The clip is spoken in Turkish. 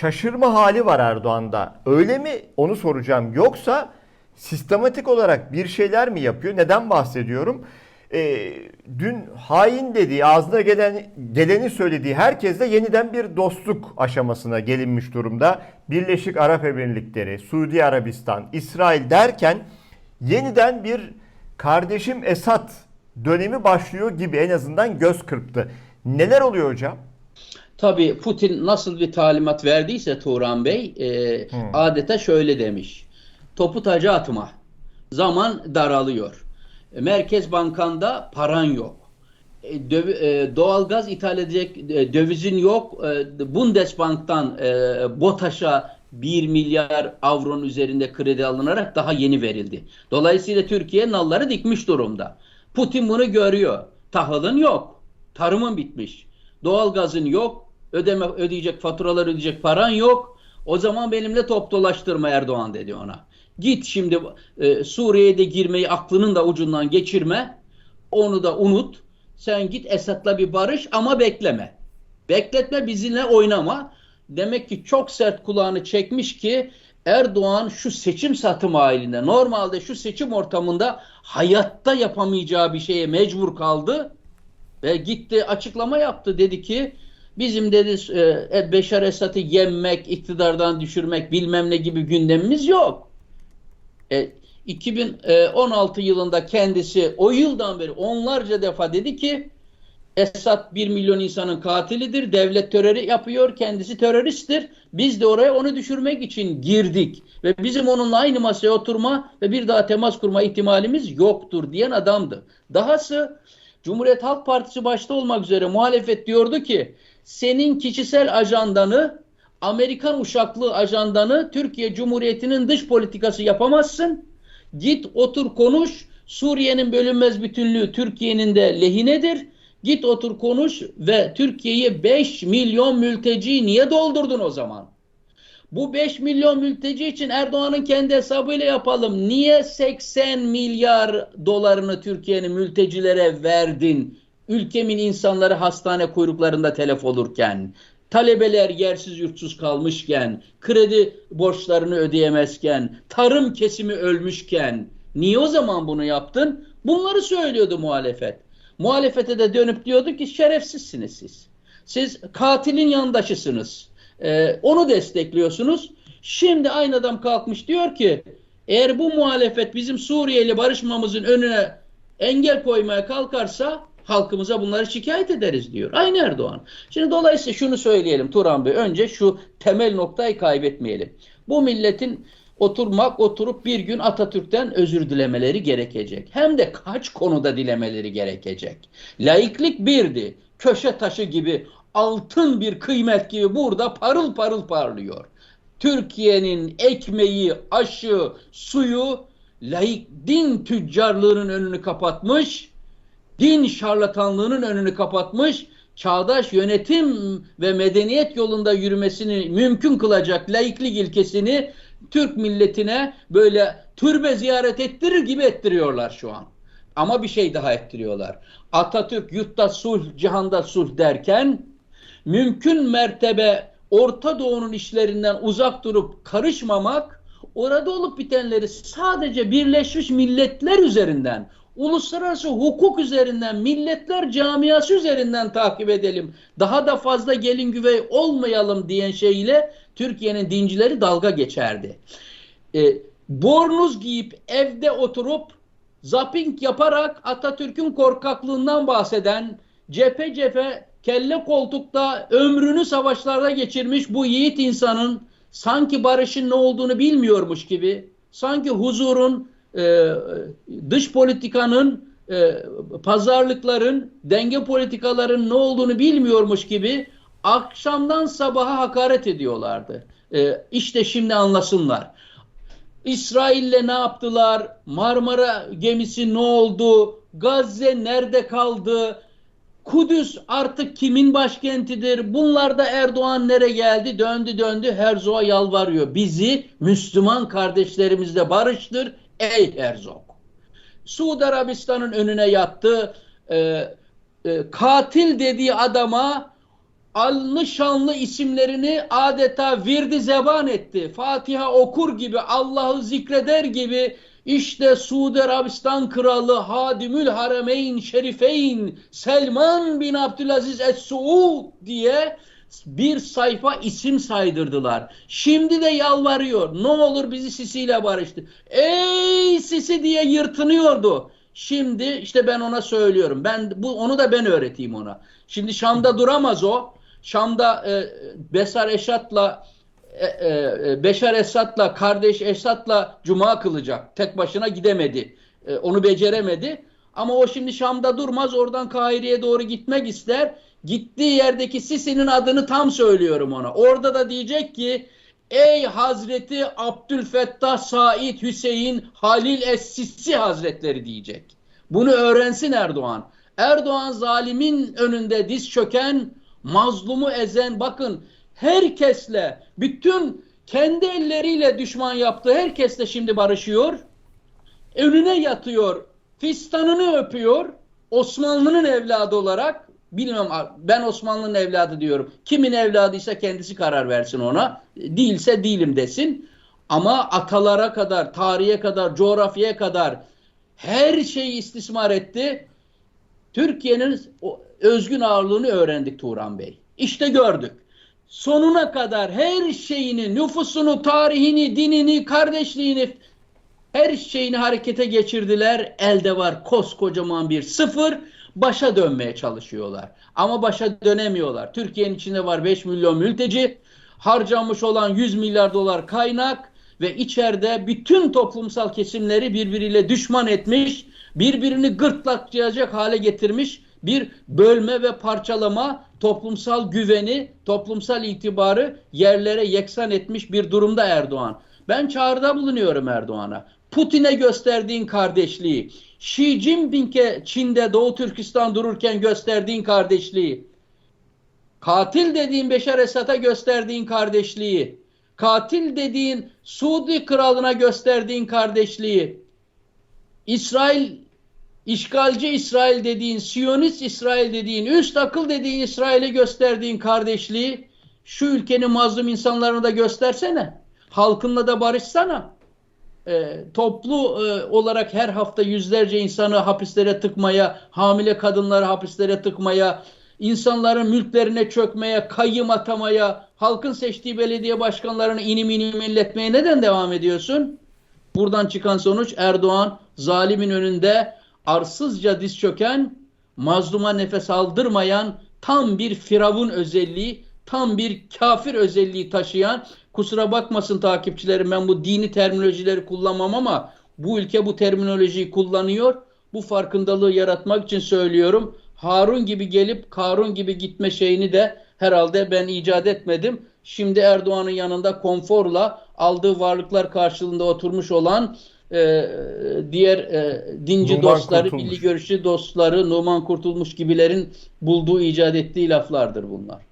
şaşırma hali var Erdoğan'da. Öyle mi? Onu soracağım. Yoksa sistematik olarak bir şeyler mi yapıyor? Neden bahsediyorum? Ee, dün hain dediği, ağzına gelen, geleni söylediği herkesle yeniden bir dostluk aşamasına gelinmiş durumda. Birleşik Arap Emirlikleri, Suudi Arabistan, İsrail derken yeniden bir kardeşim Esat dönemi başlıyor gibi en azından göz kırptı. Neler oluyor hocam? Tabii Putin nasıl bir talimat verdiyse Turan Bey e, adeta şöyle demiş. Topu taca atma. Zaman daralıyor. Merkez Bankanda paran yok. E, döv- e, doğalgaz ithal edecek e, dövizin yok. E, Bundesbank'tan e, BOTAŞ'a 1 milyar avronun üzerinde kredi alınarak daha yeni verildi. Dolayısıyla Türkiye nalları dikmiş durumda. Putin bunu görüyor. Tahılın yok. Tarımın bitmiş. Doğalgazın yok. Ödeme ödeyecek faturalar ödeyecek paran yok. O zaman benimle top dolaştırma Erdoğan dedi ona. Git şimdi e, Suriye'ye de girmeyi aklının da ucundan geçirme. Onu da unut. Sen git Esad'la bir barış ama bekleme. Bekletme bizimle oynama. Demek ki çok sert kulağını çekmiş ki Erdoğan şu seçim satım halinde normalde şu seçim ortamında hayatta yapamayacağı bir şeye mecbur kaldı ve gitti açıklama yaptı dedi ki bizim dedi e, Beşar Esad'ı yenmek, iktidardan düşürmek bilmem ne gibi gündemimiz yok. E, 2016 yılında kendisi o yıldan beri onlarca defa dedi ki Esad 1 milyon insanın katilidir. Devlet terörü yapıyor. Kendisi teröristtir. Biz de oraya onu düşürmek için girdik. Ve bizim onunla aynı masaya oturma ve bir daha temas kurma ihtimalimiz yoktur diyen adamdı. Dahası Cumhuriyet Halk Partisi başta olmak üzere muhalefet diyordu ki senin kişisel ajandanı Amerikan uşaklı ajandanı Türkiye Cumhuriyeti'nin dış politikası yapamazsın. Git otur konuş. Suriye'nin bölünmez bütünlüğü Türkiye'nin de lehinedir. Git otur konuş ve Türkiye'yi 5 milyon mülteci niye doldurdun o zaman? Bu 5 milyon mülteci için Erdoğan'ın kendi hesabıyla yapalım. Niye 80 milyar dolarını Türkiye'nin mültecilere verdin? Ülkemin insanları hastane kuyruklarında telef olurken, talebeler yersiz yurtsuz kalmışken, kredi borçlarını ödeyemezken, tarım kesimi ölmüşken niye o zaman bunu yaptın? Bunları söylüyordu muhalefet. Muhalefete de dönüp diyordu ki şerefsizsiniz siz. Siz katilin yandaşısınız. Ee, onu destekliyorsunuz. Şimdi aynı adam kalkmış diyor ki eğer bu muhalefet bizim Suriye ile barışmamızın önüne engel koymaya kalkarsa halkımıza bunları şikayet ederiz diyor. Aynı Erdoğan. Şimdi dolayısıyla şunu söyleyelim Turan Bey. Önce şu temel noktayı kaybetmeyelim. Bu milletin oturmak oturup bir gün Atatürk'ten özür dilemeleri gerekecek. Hem de kaç konuda dilemeleri gerekecek. Laiklik birdi. Köşe taşı gibi altın bir kıymet gibi burada parıl parıl parlıyor. Türkiye'nin ekmeği, aşı, suyu laik din tüccarlığının önünü kapatmış, din şarlatanlığının önünü kapatmış, çağdaş yönetim ve medeniyet yolunda yürümesini mümkün kılacak laiklik ilkesini Türk milletine böyle türbe ziyaret ettirir gibi ettiriyorlar şu an. Ama bir şey daha ettiriyorlar. Atatürk yurtta sulh, cihanda sulh derken mümkün mertebe Orta Doğu'nun işlerinden uzak durup karışmamak, orada olup bitenleri sadece Birleşmiş Milletler üzerinden, uluslararası hukuk üzerinden, milletler camiası üzerinden takip edelim. Daha da fazla gelin güvey olmayalım diyen şeyle Türkiye'nin dincileri dalga geçerdi. E, bornuz giyip evde oturup zapping yaparak Atatürk'ün korkaklığından bahseden cephe cephe kelle koltukta ömrünü savaşlarda geçirmiş bu yiğit insanın sanki barışın ne olduğunu bilmiyormuş gibi, sanki huzurun, e, dış politikanın, e, pazarlıkların, denge politikaların ne olduğunu bilmiyormuş gibi akşamdan sabaha hakaret ediyorlardı. E, işte şimdi anlasınlar. İsrail'le ne yaptılar? Marmara gemisi ne oldu? Gazze nerede kaldı? Kudüs artık kimin başkentidir? Bunlarda Erdoğan nereye geldi? Döndü döndü Herzog'a yalvarıyor. Bizi Müslüman kardeşlerimizle barıştır ey Herzog. Suudi Arabistan'ın önüne yattı. Ee, e, katil dediği adama alnı şanlı isimlerini adeta virdi zeban etti. Fatiha okur gibi, Allah'ı zikreder gibi işte Suudi Arabistan Kralı Hadimül Haremeyn Şerifeyn Selman bin Abdülaziz Es-Suud diye bir sayfa isim saydırdılar. Şimdi de yalvarıyor. Ne olur bizi Sisi ile barıştı. Ey Sisi diye yırtınıyordu. Şimdi işte ben ona söylüyorum. Ben bu onu da ben öğreteyim ona. Şimdi Şam'da duramaz o. Şam'da e, Besar Eşat'la e, e, Beşar Esad'la kardeş Esad'la cuma kılacak. Tek başına gidemedi. E, onu beceremedi. Ama o şimdi Şam'da durmaz. Oradan Kahire'ye doğru gitmek ister. Gittiği yerdeki Sisi'nin adını tam söylüyorum ona. Orada da diyecek ki Ey Hazreti Abdülfettah Said Hüseyin Halil Es-Sisi Hazretleri diyecek. Bunu öğrensin Erdoğan. Erdoğan zalimin önünde diz çöken, mazlumu ezen bakın herkesle bütün kendi elleriyle düşman yaptığı herkesle şimdi barışıyor. Önüne yatıyor. Fistanını öpüyor. Osmanlı'nın evladı olarak bilmem ben Osmanlı'nın evladı diyorum. Kimin evladıysa kendisi karar versin ona. Değilse değilim desin. Ama atalara kadar, tarihe kadar, coğrafyaya kadar her şeyi istismar etti. Türkiye'nin özgün ağırlığını öğrendik Turan Bey. İşte gördük. Sonuna kadar her şeyini, nüfusunu, tarihini, dinini, kardeşliğini, her şeyini harekete geçirdiler. Elde var koskocaman bir sıfır. Başa dönmeye çalışıyorlar. Ama başa dönemiyorlar. Türkiye'nin içinde var 5 milyon mülteci. Harcanmış olan 100 milyar dolar kaynak ve içeride bütün toplumsal kesimleri birbiriyle düşman etmiş, birbirini gırtlaklayacak hale getirmiş bir bölme ve parçalama toplumsal güveni, toplumsal itibarı yerlere yeksan etmiş bir durumda Erdoğan. Ben çağrıda bulunuyorum Erdoğan'a. Putin'e gösterdiğin kardeşliği, Xi Jinping'e Çin'de Doğu Türkistan dururken gösterdiğin kardeşliği, katil dediğin Beşar Esad'a gösterdiğin kardeşliği, katil dediğin Suudi kralına gösterdiğin kardeşliği, İsrail işgalci İsrail dediğin, Siyonist İsrail dediğin, üst akıl dediğin İsrail'e gösterdiğin kardeşliği şu ülkenin mazlum insanlarına da göstersene. Halkınla da barışsana. E, toplu e, olarak her hafta yüzlerce insanı hapislere tıkmaya, hamile kadınları hapislere tıkmaya, insanların mülklerine çökmeye, kayyım atamaya, halkın seçtiği belediye başkanlarını inim inim illetmeye neden devam ediyorsun? Buradan çıkan sonuç Erdoğan zalimin önünde arsızca diz çöken, mazluma nefes aldırmayan tam bir firavun özelliği, tam bir kafir özelliği taşıyan, kusura bakmasın takipçilerim ben bu dini terminolojileri kullanmam ama bu ülke bu terminolojiyi kullanıyor. Bu farkındalığı yaratmak için söylüyorum. Harun gibi gelip Karun gibi gitme şeyini de herhalde ben icat etmedim. Şimdi Erdoğan'ın yanında konforla aldığı varlıklar karşılığında oturmuş olan e, diğer e, dinci Numan dostları, Kurtulmuş. milli görüşçü dostları, Numan Kurtulmuş gibilerin bulduğu, icat ettiği laflardır bunlar.